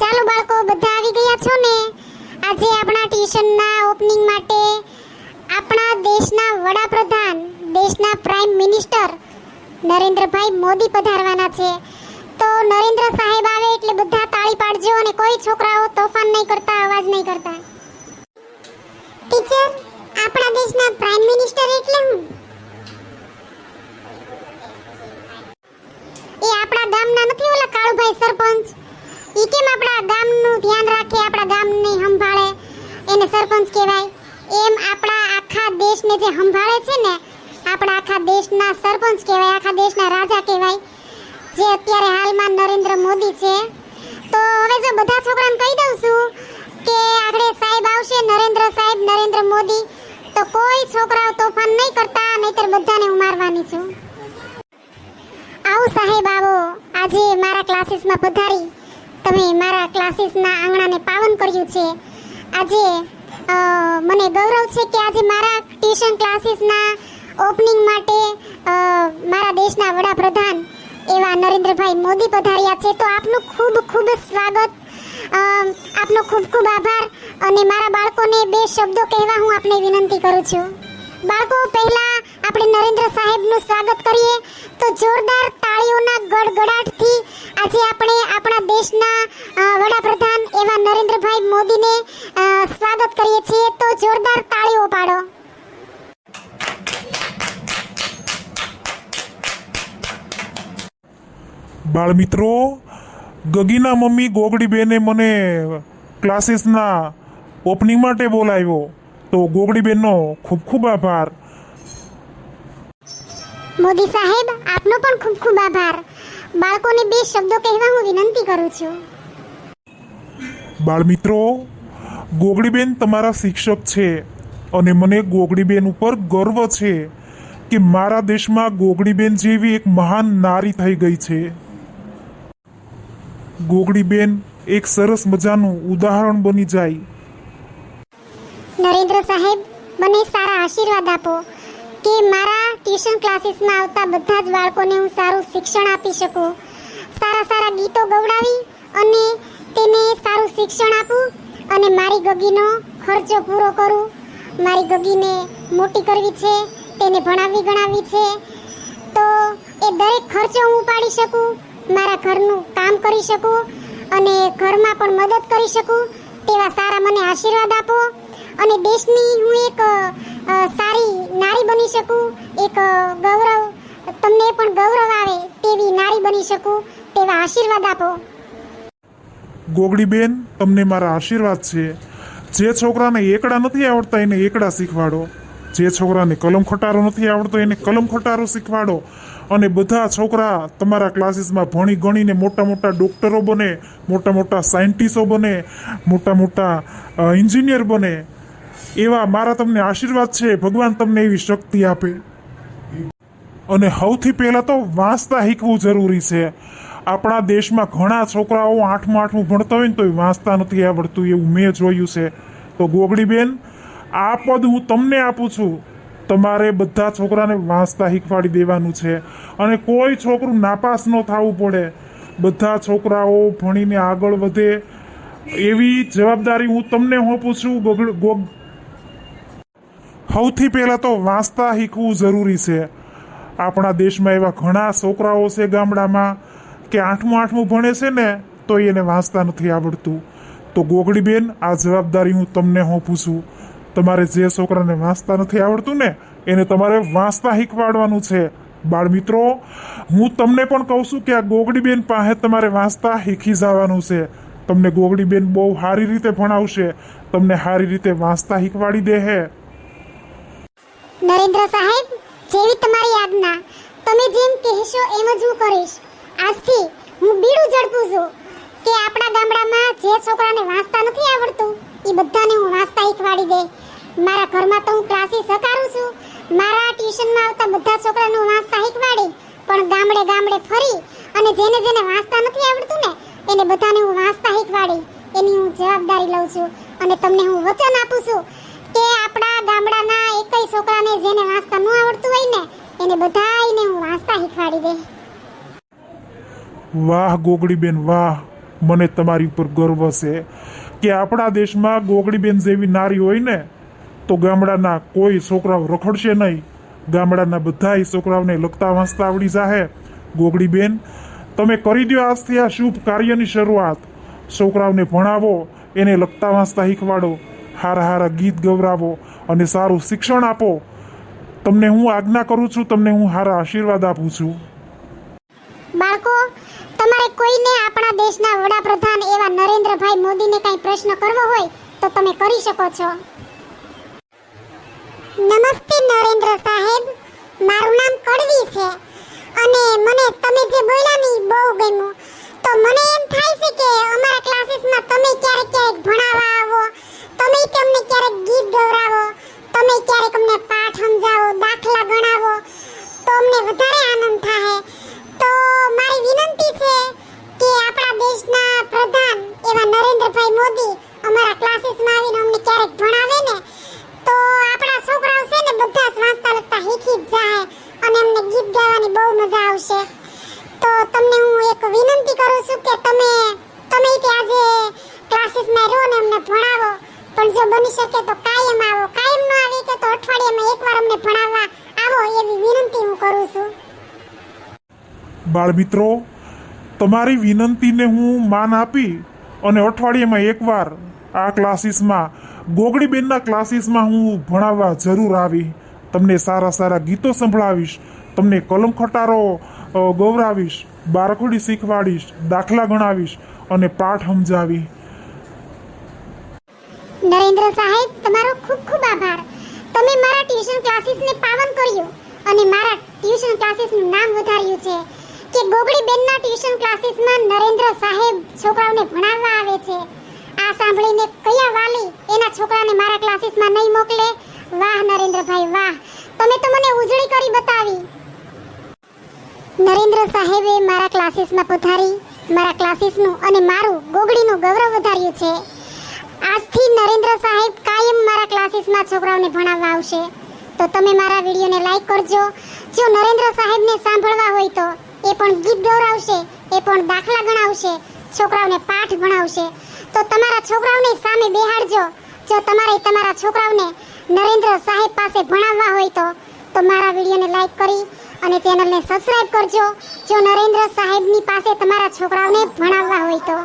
ચાલો બાળકો, બધા આવી ગયા છો ને? આજે આપણા ટ્યુશનના ઓપનિંગ માટે આપણા દેશના વડાપ્રધાન, દેશના પ્રાઇમ મિનિસ્ટર નરેન્દ્રભાઈ મોદી પધારવાના છે. તો નરેન્દ્ર સાહેબ આવે એટલે બધા તાળી પાડજો અને કોઈ છોકરાઓ તોફાન નહીં કરતા, અવાજ નહીં કરતા. ટીચર, આપણા દેશના પ્રાઇમ મિનિસ્ટર એટલે હું. એ આપણા ગામના નથી ઓલા કાળુભાઈ સરપંચ ઈ કેમ આપણા ગામનું ધ્યાન રાખે આપણા ગામને સંભાળે એને સરપંચ કહેવાય. એમ આપણા આખા દેશને જે સંભાળે છે ને, આપણા આખા દેશના સરપંચ કહેવાય, આખા દેશના રાજા કહેવાય, જે અત્યારે હાલમાં નરેન્દ્ર મોદી છે. તો હવે જો બધા છોકરાને કહી દઉં છું કે આગળ સાહેબ આવશે, નરેન્દ્ર સાહેબ, નરેન્દ્ર મોદી, તો કોઈ છોકરાઓ તોફાન નહીં કરતા, નહીતર બધાને હું મારવાની છું. આવો સાહેબ આવો. આજે મારા ક્લાસીસમાં પધારી. તમે મારા ક્લાસીસના આંગણાને પાવન કર્યું છે. આજે મને ગૌરવ છે કે આજે મારા ટ્યુશન ક્લાસીસના ઓપનિંગ માટે મારા દેશના વડાપ્રધાન એવા નરેન્દ્રભાઈ મોદી પધાર્યા છે. તો આપનું ખૂબ ખૂબ સ્વાગત. આપનો ખૂબ ખૂબ આભાર. અને મારા બાળકોને બે શબ્દો કહેવા હું આપને વિનંતી કરું છું. બાળકો, પહેલા આપણે નરેન્દ્ર સાહેબનું સ્વાગત કરીએ. તો જોરદાર તાળીઓના ગડગડાટથી આજે આપણે આપણા દેશના વડાપ્રધાન એવા નરેન્દ્રભાઈ મોદીને સ્વાગત કરીએ છીએ તો જોરદાર તાળીઓ પાડો. બાળમિત્રો ગગીના મમ્મી ગોગડીબેને મને ક્લાસીસના ઓપનિંગ માટે બોલાવ્યો તો ગોગડીબેનનો ખૂબ ખૂબ આભાર. મોદી સાહેબ આપનો પણ ખૂબ ખૂબ આભાર. બાળકોને બે શબ્દો કહેવા હું વિનંતી કરું છું. બાળમિત્રો ગોગડીબેન તમારા શિક્ષક છે અને મને ગોગડીબેન ઉપર ગર્વ છે કે મારા દેશમાં ગોગડીબેન જેવી એક મહાન નારી થઈ ગઈ છે. ગોગડીબેન એક સરસ મજાનું ઉદાહરણ બની જાય. નરેન્દ્ર સાહેબ મને સારા આશીર્વાદ આપો કે મારા ટ્યુશન ક્લાસીસમાં આવતા બધા જ બાળકોને હું સારું શિક્ષણ આપી શકું. સારા સારા ગીતો ગવડાવી અને તેને સારું શિક્ષણ આપું અને મારી ગગીનો ખર્ચો પૂરો કરું. મારી ગગીને મોટી કરવી છે, તેને ભણાવી ગણાવી છે. તો એ દરેક ખર્ચો હું ઉપાડી શકું, મારા ઘરનું કામ કરી શકું અને ઘરમાં પણ મદદ કરી શકું તેવા સારા મને આશીર્વાદ આપો. અને દેશની હું એક સારી નારી બની શકું? એક ગૌરવ, તમને પણ ગૌરવ આવે તેવી નારી બની શકું, તેવા આશીર્વાદ આપો. ગોગડીબેન, તમને મારા આશીર્વાદ છે. જે છોકરાને એકડા નથી આવડતા એને એકડા શીખવાડો. જે છોકરાને કલમ ખટારો નથી આવડતો એને કલમ ખટારો શીખવાડો. અને બધા છોકરા તમારા ક્લાસીસમાં ભણી ગણીને મોટા મોટા ડૉક્ટરો બને, મોટા મોટા સાયન્ટિસ્ટો બને, મોટા મોટા ઇન્જિનિયર બને. એવા મારા તમને આશીર્વાદ છે, ભગવાન તમને એવી શક્તિ આપે. અને સૌથી પહેલાં તો વાંચતા શીખવું જરૂરી છે. આપણા દેશમાં ઘણા છોકરાઓ આઠમું આઠમું ભણતા હોય ને તોય વાંચતા નથી આવડતું એવું મેં જોયું છે. તો ગોગડીબેન, આ પદ હું તમને આપું છું. તમારે બધા છોકરાને વાંચતા શીખવાડી દેવાનું છે. અને કોઈ છોકરું નાપાસ ન થવું પડે. બધા છોકરાઓ ભણીને આગળ વધે. એવી જવાબદારી હું તમને સોંપું છું ગોગ સૌથી પહેલાં તો વાંચતા શીખવું જરૂરી છે. આપણા દેશમાં એવા ઘણા છોકરાઓ છે ગામડામાં કે આઠમું આઠમું ભણે છે ને તો એને વાંચતા નથી આવડતું. તો ગોગડીબેન, આ જવાબદારી હું તમને હું પૂછું. તમારે જે છોકરાને વાંચતા નથી આવડતું ને, એને તમારે વાંચતા શીખવાડવાનું છે. બાળમિત્રો, હું તમને પણ કહું છું કે આ ગોગડીબેન પાસે તમારે વાંચતા શીખી જવાનું છે. તમને ગોગડીબેન બહુ સારી રીતે ભણાવશે. તમને સારી રીતે વાંચતા શીખવાડી દે હે નરેન્દ્ર સાહેબ, જેવી તમારી આજ્ઞા. તમે જેમ કહેશો એમ જ હું કરીશ. આજથી હું બીડું ઝડપું છું કે આપણા ગામડામાં જે છોકરાને વાંચતા નથી આવડતું, એ બધાને હું વાંચતા શીખવાડી દે. મારા ઘરમાં તો હું ક્લાસીસ હકારું છું. મારા ટ્યુશનમાં આવતા બધા છોકરાને હું વાંચતા શીખવાડી, પણ ગામડે ગામડે ફરી અને જેને જેને વાંચતા નથી આવડતું ને, એને બધાને હું વાંચતા શીખવાડી. એની હું જવાબદારી લઉં છું અને તમને હું વચન આપું છું કે આપણા ગામડાના એકય છોકરાને જેને વાંચતા ન આવડતું હોય ને, એને બધાયને હું વાંચતા શીખવાડી દે. વાહ ગોગડીબેન, વાહ. મને તમારી ઉપર ગર્વ છે કે આપણા દેશમાં ગોગડીબેન જેવી નારી હોય ને, તો ગામડાના કોઈ છોકરાઓ રખડશે નહીં. ગામડાના બધાય છોકરાઓને લખતા વાંચતા આવડી જાહે. ગોગડીબેન, તમે કરી દો આજથી આ શુભ કાર્યની શરૂઆત. છોકરાઓને ભણાવો, એને લખતા વાંચતા શીખવાડો. હારા હારા ગીત ગવરાવો. અને સારું શિક્ષણ આપો. તમને હું આજ્ઞા કરું છું, તમને હું હારા આશીર્વાદ આપું છું. બાળકો, તમારે કોઈને આપણા દેશના વડાપ્રધાન એવા નરેન્દ્રભાઈ મોદીને કંઈ પ્રશ્ન કરવો હોય તો તમે કરી શકો છો. નમસ્તે નરેન્દ્ર સાહેબ મારું નામ કડવી છે અને મને તમે જે બોલ્યા ને ઈ બહુ ગમ્યું તો મને એમ થાય છે કે અમારા ક્લાસીસમાં તમે ક્યારેક ક્યારેક ભણાવવા આવો તમે તમને ક્યારેક ગીત ગવરાવો તમે ક્યારેક અમને પાઠ સમજાવો દાખલા ગણાવો તો અમને વધારે આનંદ થાય તો મારી વિનંતી છે કે આપણા દેશના પ્રધાન એવા નરેન્દ્રભાઈ મોદી અમારા ક્લાસીસમાં આવીને અમને ક્યારેક ભણાવે ને તો આપણા છોકરાઓ છે ને બધા જ વાંચતા લખતા શીખી જ જાય અને અમને ગીત ગાવાની બહુ મજા આવશે તો તમને હું એક વિનંતી કરું છું કે તમે તમે તે આજે ક્લાસીસમાં રહો ને અમને ભણાવો પણ જો બની શકે તો કાયમ આવો કાયમ ન આવી કે તો અઠવાડિયામાં એકવાર અમને ભણાવવા આવો એવી વિનંતી હું કરું છું બાળમિત્રો, તમારી વિનંતીને હું માન આપી અને અઠવાડિયામાં એકવાર આ ક્લાસીસમાં, ગોગડીબેનના ક્લાસીસમાં હું ભણાવવા જરૂર આવી. તમને સારા સારા ગીતો સંભળાવીશ, તમને કલમ ખટારો ગૌરાવીશ બારખોડી શીખવાડીશ, દાખલા ગણાવીશ અને પાઠ સમજાવી. નરેન્દ્ર સાહેબ, તમારો ખૂબ ખૂબ આભાર. તમે મારા ટ્યુશન ક્લાસીસને પાવન કર્યો અને મારા ટ્યુશન ક્લાસીસનું નામ વધાર્યું છે. કે ગોગડી બેનના ટ્યુશન ક્લાસીસમાં નરેન્દ્ર સાહેબ છોકરાઓને ભણાવવા આવે છે. આ સાંભળીને કયા વાલી એના છોકરાને મારા ક્લાસીસમાં નહીં મોકલે? વાહ નરેન્દ્રભાઈ, વાહ. તમે તો મને ઉજળી કરી બતાવી. નરેન્દ્ર સાહેબે મારા ક્લાસીસમાં પધારી, મારા ક્લાસીસનું અને મારું ગોગડીનું ગૌરવ વધાર્યું છે. આજથી નરેન્દ્ર સાહેબ કાયમ મારા ક્લાસીસમાં છોકરાઓને ભણાવવા આવશે. તો તમે મારા વિડીયોને લાઈક કરજો. જો નરેન્દ્ર સાહેબને સાંભળવા હોય તો એ પણ ગીત ગૌરાવશે એ પણ દાખલા ગણાવશે, છોકરાઓને પાઠ ભણાવશે. તો તમારા છોકરાઓને સામે બેહાડજો. જો તમારે તમારા છોકરાઓને નરેન્દ્ર સાહેબ પાસે ભણાવવા હોય તો તો મારા વિડીયોને લાઈક કરી અને ચેનલને સબસ્ક્રાઇબ કરજો. જો નરેન્દ્ર સાહેબની પાસે તમારા છોકરાઓને ભણાવવા હોય તો.